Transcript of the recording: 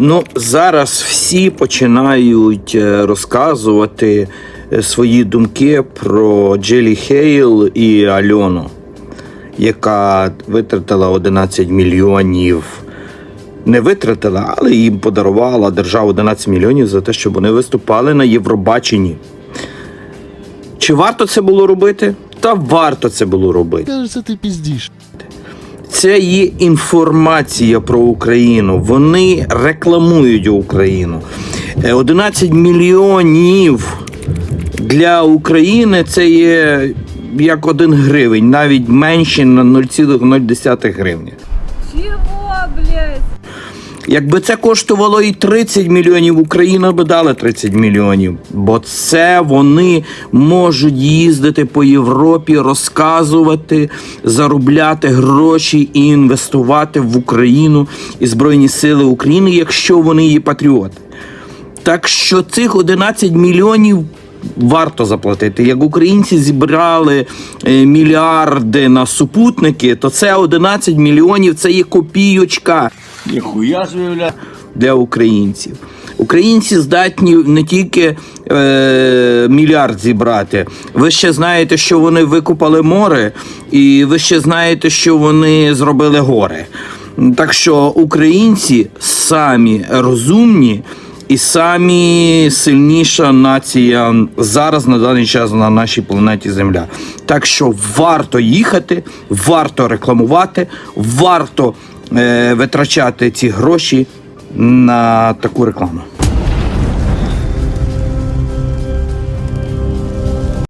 Ну, зараз всі починають е, розказувати е, свої думки про Джилі Хейл і Альону, яка витратила 11 мільйонів. Не витратила, але їм подарувала держава 11 мільйонів за те, щоб вони виступали на Євробаченні. Чи варто це було робити? Та варто це було робити. Кажется, ти піздіш. Це є інформація про Україну. Вони рекламують Україну. Е, 11 мільйонів для України це є як один гривень, навіть менше на 0,0 гривні. Чого, блядь? Якби це коштувало і 30 мільйонів, Україна би дала 30 мільйонів. Бо це вони можуть їздити по Європі, розказувати, заробляти гроші і інвестувати в Україну і Збройні Сили України, якщо вони є патріоти. Так що цих 11 мільйонів варто заплатити. Як українці зібрали е, мільярди на супутники, то це 11 мільйонів це є копійочка Ніхуя собі, для українців. Українці здатні не тільки е, мільярд зібрати. Ви ще знаєте, що вони викупали море, і ви ще знаєте, що вони зробили гори. Так що українці самі розумні і самі сильніша нація зараз на даний час на нашій планеті Земля. Так що варто їхати, варто рекламувати, варто е, витрачати ці гроші на таку рекламу.